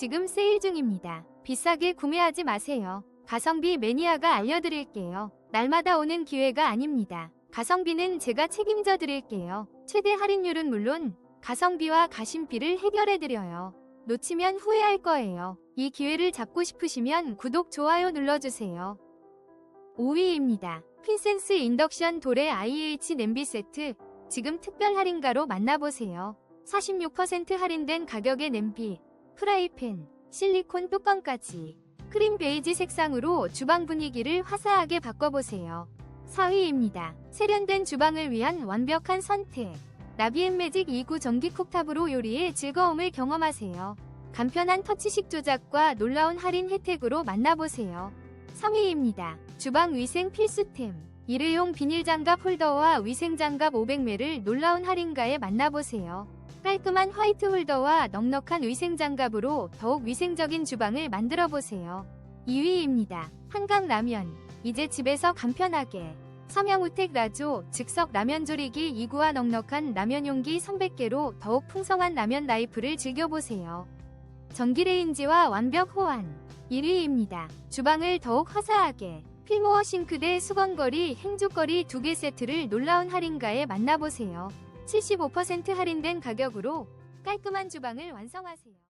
지금 세일 중입니다. 비싸게 구매하지 마세요. 가성비 매니아가 알려드릴게요. 날마다 오는 기회가 아닙니다. 가성비는 제가 책임져 드릴게요. 최대 할인율은 물론 가성비와 가심비를 해결해 드려요. 놓치면 후회할 거예요. 이 기회를 잡고 싶으시면 구독, 좋아요 눌러주세요. 5위입니다. 핀센스 인덕션 도레 IH 냄비 세트. 지금 특별 할인가로 만나보세요. 46% 할인된 가격의 냄비, 프라이팬, 실리콘 뚜껑까지 크림 베이지 색상으로 주방 분위기를 화사하게 바꿔보세요. 4위입니다. 세련된 주방을 위한 완벽한 선택. 나비앤 매직 2구 전기 쿡탑으로 요리의 즐거움을 경험하세요. 간편한 터치식 조작과 놀라운 할인 혜택으로 만나보세요. 3위입니다. 주방 위생 필수템. 일회용 비닐장갑 홀더와 위생장갑 500매를 놀라운 할인가에 만나보세요. 깔끔한 화이트 홀더와 넉넉한 위생장갑으로 더욱 위생적인 주방을 만들어 보세요. 2위입니다. 한강 라면. 이제 집에서 간편하게. 삼양우택 라조 즉석 라면 조리기 2구와 넉넉한 라면 용기 300개로 더욱 풍성한 라면 라이프를 즐겨보세요. 전기레인지와 완벽 호환. 1위입니다. 주방을 더욱 화사하게. 필모어 싱크대 수건거리 행주거리 2개 세트를 놀라운 할인가에 만나보세요. 75% 할인된 가격으로 깔끔한 주방을 완성하세요.